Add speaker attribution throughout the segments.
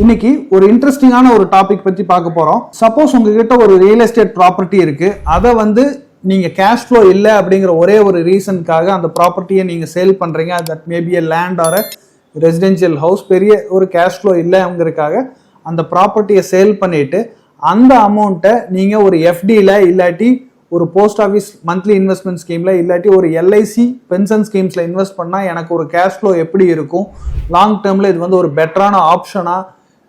Speaker 1: இன்னைக்கு ஒரு இன்ட்ரெஸ்டிங்கான ஒரு டாபிக் பத்தி பார்க்க போறோம். சப்போஸ் உங்ககிட்ட ஒரு ரியல் எஸ்டேட் ப்ராப்பர்ட்டி இருக்கு. அதை வந்து நீங்க கேஷ் ஃப்ளோ இல்லை அப்படிங்கிற ஒரே ஒரு ரீசனுக்காக அந்த ப்ராப்பர்ட்டியை நீங்க சேல் பண்றீங்க. That maybe a land or residential house பெரிய ஒரு கேஷ் ஃப்ளோ இல்லைங்கிறதுக்காக அந்த ப்ராப்பர்ட்டியை சேல் பண்ணிட்டு அந்த அமௌண்ட்டை நீங்க ஒரு எஃப்டியில் இல்லாட்டி ஒரு போஸ்ட் ஆஃபீஸ் மந்த்லி இன்வெஸ்ட்மெண்ட் ஸ்கீமில் இல்லாட்டி ஒரு எல்ஐசி பென்ஷன் ஸ்கீம்ஸில் இன்வெஸ்ட் பண்ணால் எனக்கு ஒரு கேஷ் ஃப்ளோ எப்படி இருக்கும்? லாங் டேர்மில் இது வந்து ஒரு பெட்டரான ஆப்ஷனாக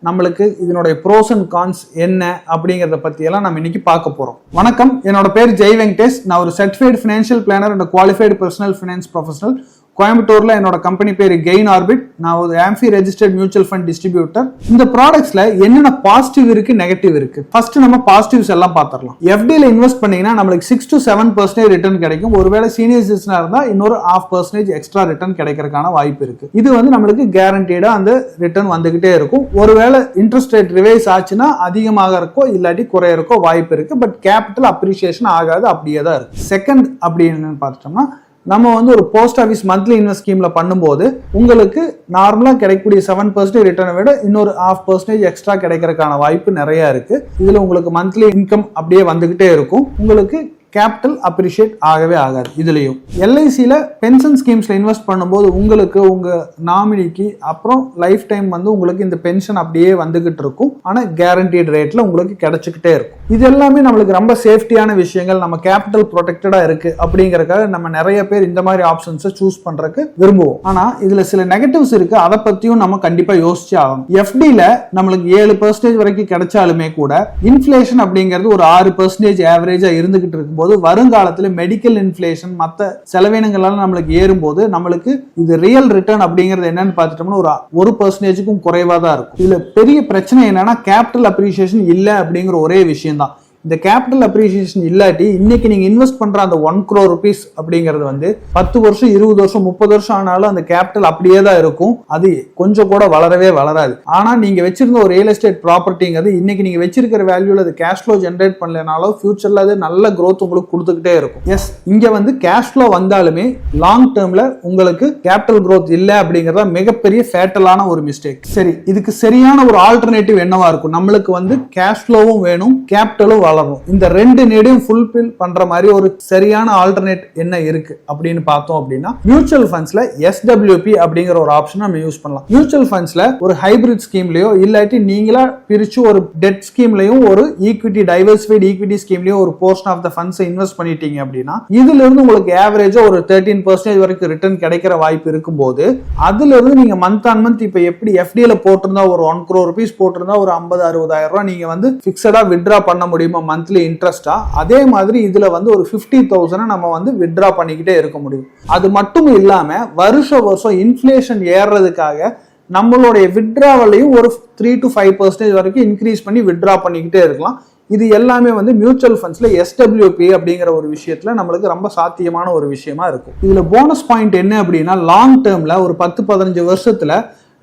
Speaker 1: நம்மளுக்கு இதனுடைய ப்ரோஸ் அண்ட் கான்ஸ் என்ன அப்படிங்கிறத பற்றியெல்லாம் நம்ம இன்னைக்கு பார்க்க போகிறோம் வணக்கம். என்னோட பேர் ஜெய் வெங்கடேஷ். நான் ஒரு certified financial planner and qualified personal finance professional கோயம்புத்தூர்ல என்னோட கம்பெனி பேர் கெயின் ஆர்பிட் நான் ஒரு AMFI registered mutual fund distributor இந்த ப்ராடக்ட்ஸ்ல என்னென்ன பாசிட்டிவ் இருக்கு நெகட்டிவ் இருக்கு? ஃபர்ஸ்ட் நம்ம பாசிட்டிவ்ஸ் எல்லாம் பார்த்துடலாம் எஃப்டியில் இன்வெஸ்ட் பண்ணீங்கன்னா நம்மளுக்கு six to seven percentage return கிடைக்கும். ஒருவேளை சீனியர் சிட்டிசனா இருந்தா இன்னொரு ஆஃப் பர்சன்டேஜ் எக்ஸ்ட்ரா ரிட்டர்ன் கிடைக்கிறதுக்கான வாய்ப்பு இருக்கு. இது வந்து நம்மளுக்கு கேரண்டீடா அந்த ரிட்டர்ன் வந்துகிட்டே இருக்கும். ஒருவேளை இன்ட்ரெஸ்ட் ரேட் ரிவைஸ் ஆச்சுன்னா அதிகமாக இருக்கோ இல்லாட்டி குறையிறக்கோ வாய்ப்பு இருக்கு. பட் கேபிட்டல் அப்ரிசியேஷன் ஆகாது அப்படியே தான் இருக்கு செகண்ட் அப்படின்னு பார்த்துட்டோம்னா நம்ம வந்து ஒரு போஸ்ட் ஆஃபீஸ் மந்த்லி இன்வெஸ்ட் ஸ்கீமில் பண்ணும்போது உங்களுக்கு நார்மலாக கிடைக்கக்கூடிய செவன் பர்சன்டேஜ் ரிட்டர்னை விட இன்னொரு ஆஃப் பர்சன்டேஜ் எக்ஸ்ட்ரா கிடைக்கிறதுக்கான வாய்ப்பு நிறையா இருக்குது இதில் உங்களுக்கு மந்த்லி இன்கம் அப்படியே வந்துக்கிட்டே இருக்கும். உங்களுக்கு கேபிட்டல் அப்ரிஷியேட் ஆகவே ஆகாது. இதுலேயும் எல்ஐசியில் பென்ஷன் ஸ்கீம்ஸில் இன்வெஸ்ட் பண்ணும்போது உங்களுக்கு உங்கள் நாமினிக்கு அப்புறம் லைஃப் டைம் வந்து உங்களுக்கு இந்த பென்ஷன் அப்படியே வந்துகிட்டு இருக்கும். ஆனால் கேரண்டீட் ரேட்டில் உங்களுக்கு கிடைச்சிக்கிட்டே இருக்கும். இது எல்லாமே நம்மளுக்கு ரொம்ப சேஃப்டியான விஷயங்கள். நம்ம கேபிட்டல் ப்ரொடெக்டடாக இருக்குது அப்படிங்கிறக்காக நம்ம நிறைய பேர் இந்த மாதிரி ஆப்ஷன்ஸை சூஸ் பண்ணுறதுக்கு விரும்புவோம். ஆனால் இதில் சில நெகட்டிவ்ஸ் இருக்குது அதை பற்றியும் நம்ம கண்டிப்பாக யோசிச்சு ஆகணும். எஃப்டியில் நம்மளுக்கு ஏழு பர்சன்டேஜ் வரைக்கும் கிடைச்சாலுமே கூட இன்ஃப்ளேஷன் அப்படிங்கிறது ஒரு ஆறு பர்சன்டேஜ் ஆவரேஜாக இருந்துகிட்டு இருக்கும்போது வருங்காலத்தில் மெடிக்கல் இன்ஃப்ளேஷன் மற்ற செலவினங்களால நம்மளுக்கு ஏறும்போது நம்மளுக்கு இது ரியல் ரிட்டர்ன் அப்படிங்கிறது என்னன்னு பார்த்துட்டோம்னா ஒரு ஒரு பர்சன்டேஜுக்கும் குறைவாக தான் இருக்கும். இதுல பெரிய பிரச்சனை என்னன்னா கேபிட்டல் அப்ரிசியேஷன் இல்லை அப்படிங்கிற ஒரே விஷயம் தான் இந்த கேபிட்டல் அப்ரிசியேஷன் இல்லாட்டி இன்னைக்கு நீங்க இன்வெஸ்ட் பண்ற அந்த ஒன் க்ரோ ருபீஸ் அப்படிங்கிறது வந்து பத்து வருஷம் இருபது வருஷம் முப்பது வருஷம் ஆனாலும் அந்த கேபிட்டல் அப்படியே தான் இருக்கும். அது கொஞ்சம் கூட வளரவே வளராது. ஆனா நீங்க வச்சிருந்த ஒரு ரியல் எஸ்டேட் ப்ராப்பர்ட்டிங்கிறது இன்னைக்கு நீங்க வச்சிருக்கிற வேல்யூல அது கேஷ் ஃப்ளோ ஜென்ரேட் பண்ணலனாலும் ஃபியூச்சர்ல அது நல்ல க்ரோத் உங்களுக்கு கொடுத்துக்கிட்டே இருக்கும். எஸ் இங்க வந்து கேஷ் ஃப்ளோ வந்தாலுமே லாங் டேர்ம்ல உங்களுக்கு கேபிட்டல் க்ரோத் இல்லை அப்படிங்கறத மிகப்பெரிய ஃபேட்டலான ஒரு மிஸ்டேக் சரி இதுக்கு சரியான ஒரு ஆல்டர்னேட்டிவ் என்னவா இருக்கும்? நம்மளுக்கு வந்து கேஷ் ஃப்ளோவும் வேணும் கேபிட்டலும் வளரும். இந்த ரெண்டு நீடையும் ஃபுல்ஃபில் பண்ற மாதிரி ஒரு சரியான ஆல்டர்னேட் என்ன இருக்கு அப்படின்னு பார்த்தோம் அப்படின்னா மியூச்சுவல் ஃபண்ட்ஸ்ல எஸ்டபிள்யூபி அப்படிங்கிற ஒரு ஆப்ஷன் நம்ம யூஸ் பண்ணலாம். மியூச்சுவல் ஃபண்ட்ஸ்ல ஒரு ஹைபிரிட் ஸ்கீம்லயோ இல்லாட்டி நீங்களா பிரிச்சு ஒரு டெட் ஸ்கீம்லயும் ஒரு ஈக்விட்டி டைவர்சிஃபைட் ஈக்விட்டி ஸ்கீம்லயும் ஒரு portion of the funds invest பண்ணிட்டீங்க அப்படின்னா இதுல இருந்து உங்களுக்கு ஆவரேஜா ஒரு தேர்ட்டீன் பர்சன்டேஜ் வரைக்கும் ரிட்டர்ன் கிடைக்கிற வாய்ப்பு இருக்கும்போது அதுல இருந்து நீங்க மந்த் ஆன் மந்த் இப்ப எப்படி எஃப்டியில போட்டிருந்தா ஒரு ஒன் க்ரோ ருபீஸ் போட்டிருந்தா ஒரு ஐம்பது அறுபதாயிரம் ரூபாய் நீங்க வந்து பிக்சடா வித்ரா பண்ண முடியுமா மந்த்லி இன்ட்ரெஸ்டா அதே மாதிரி இதுல வந்து ஒரு ஃபிஃப்டி தௌசண்ட் நம்ம வந்து வித்ரா பண்ணிக்கிட்டே இருக்க முடியும். அது மட்டும் இல்லாம வருஷ வருஷம் இன்ஃபிளேஷன் ஏறுறதுக்காக நம்மளுடைய வித்ராவலையும் ஒரு த்ரீ டு ஃபைவ் பர்சன்டேஜ் வரைக்கும் இன்க்ரீஸ் பண்ணி வித்ரா பண்ணிக்கிட்டே இருக்கலாம். இது எல்லாமே வந்து மியூச்சுவல் ஃபண்ட்ஸ்ல எஸ்டபிள்யூபி அப்படிங்கிற ஒரு விஷயத்துல நம்மளுக்கு ரொம்ப சாத்தியமான ஒரு விஷயமா இருக்கும். இதுல போனஸ் பாயிண்ட் என்ன அப்படின்னா லாங் டேர்ம்ல ஒரு பத்து பதினஞ்சு வருஷத்துல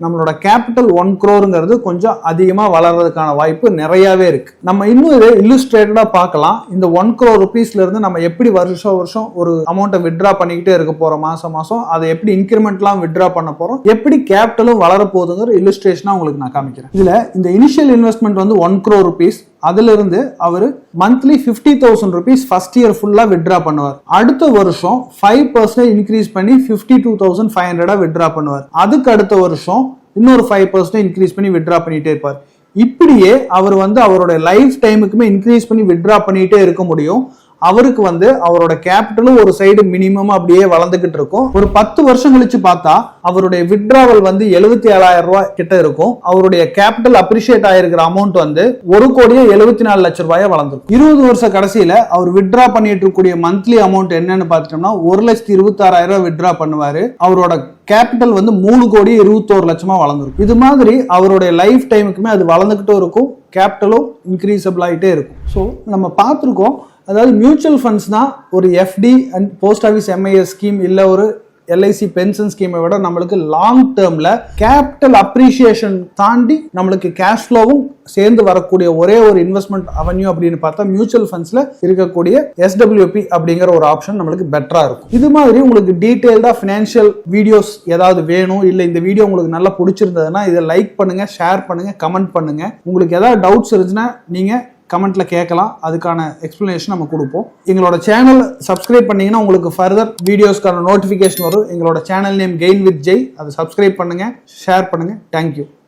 Speaker 1: நம்மளோட கேபிட்டல் ஒன் க்ரோருங்கிறது கொஞ்சம் அதிகமாக வளர்றதுக்கான வாய்ப்பு நிறையாவே இருக்கு. நம்ம இன்னும் இதை இல்லுஸ்ட்ரேட்டடாக பார்க்கலாம். இந்த ஒன் க்ரோ ருபீஸ்ல இருந்து நம்ம எப்படி வருஷம் வருஷம் ஒரு அமௌண்ட்டை விட்ரா பண்ணிக்கிட்டே இருக்க போறோம் மாசம் மாசம் அதை எப்படி இன்க்ரிமெண்ட்லாம் விட்ரா பண்ண போறோம் எப்படி கேபிட்டலும் வளர போகுதுங்கிற இல்லுஸ்ட்ரேஷனாக உங்களுக்கு நான் காமிக்கிறேன். இதுல இந்த இனிஷியல் இன்வெஸ்ட்மெண்ட் வந்து ஒன் க்ரோ ருபீஸ் அதுல இருந்து அவர் monthly fifty thousand rupees first year ஃபுல்லா விட்ரா பண்ணுவார். அடுத்த வருஷம் ஃபைவ் பர்சன்டேஜ் இன்க்ரீஸ் பண்ணி ஃபிஃப்டி டூ தௌசண்ட் ஃபைவ் ஹண்ட்ரடா விட்ரா பண்ணுவார். அதுக்கு அடுத்த வருஷம் இன்னொரு ஃபைவ் பர்சன்டேஜ் இன்க்ரீஸ் பண்ணி விட்ரா பண்ணிட்டே இருப்பார். இப்படியே அவர் வந்து அவரோட லைஃப் டைமுக்குமே இன்க்ரீஸ் பண்ணி விட்ரா பண்ணிட்டே இருக்க முடியும். அவருக்கு வந்து அவரோட கேபிட்டலும் ஒரு சைடு மினிமம் அப்படியே வளர்ந்துகிட்டு இருக்கும். ஒரு பத்து வருஷம் கழிச்சு பார்த்தா அவருடைய விட்ராவல் வந்து எழுபத்தி ஏழாயிரம் ரூபாய் கிட்ட இருக்கும். அவருடைய கேபிட்டல் அப்ரிஷியேட் ஆயிருக்கிற அமௌண்ட் வந்து ஒரு கோடியே எழுபத்தி நாலு லட்சம் ரூபாயை வளர்ந்துருக்கும். இருபது வருஷ கடைசியில அவர் விட்ரா பண்ணிட்டு இருக்கக்கூடிய மந்த்லி அமௌண்ட் என்னன்னு பார்த்துட்டோம்னா ஒரு லட்சத்தி இருபத்தாறாயிரம் ரூபாய் விட்ரா பண்ணுவாரு. அவரோட கேபிட்டல் வந்து மூணு கோடி இருபத்தோரு லட்சமா வளர்ந்துருக்கும். இது மாதிரி அவருடைய லைஃப் டைமுக்குமே அது வளர்ந்துகிட்டும் இருக்கும். கேபிட்டலும் இன்க்ரீசபிள் ஆகிட்டே இருக்கும். ஸோ நம்ம பார்த்துருக்கோம் அதாவது மியூச்சுவல் ஃபண்ட்ஸ்னால் ஒரு FD and post office MIS scheme இல்லை ஒரு எல்ஐசி பென்ஷன் ஸ்கீமை விட நம்மளுக்கு லாங் டேர்மில் கேபிட்டல் அப்ரிசியேஷன் தாண்டி நம்மளுக்கு கேஷ் ஃப்ளோவும் சேர்ந்து வரக்கூடிய ஒரே ஒரு இன்வெஸ்ட்மெண்ட் அவென்யூ அப்படின்னு பார்த்தா மியூச்சுவல் ஃபண்ட்ஸில் இருக்கக்கூடிய எஸ்டபிள்யூபி அப்படிங்கிற ஒரு ஆப்ஷன் நம்மளுக்கு பெட்டராக இருக்கும். இது மாதிரி உங்களுக்கு டீட்டெயில்டாக ஃபினான்ஷியல் வீடியோஸ் ஏதாவது வேணும் இல்லை இந்த வீடியோ உங்களுக்கு நல்லா பிடிச்சிருந்ததுன்னா இதை லைக் பண்ணுங்கள் ஷேர் பண்ணுங்கள் கமெண்ட் பண்ணுங்கள் உங்களுக்கு ஏதாவது டவுட்ஸ் இருந்துச்சுன்னா நீங்கள் கமெண்ட்ல கேட்கலாம். அதுக்கான எக்ஸ்பிளனேஷன் நம்ம கொடுப்போம். எங்களோட சேனல் சப்ஸ்கிரைப் பண்ணீங்கன்னா உங்களுக்கு ஃபர்தர் வீடியோஸ்க்கான நோட்டிஃபிகேஷன் வரும். எங்களோட channel name gain with Jai அதை சப்ஸ்கிரைப் பண்ணுங்க ஷேர் பண்ணுங்க. தேங்க்யூ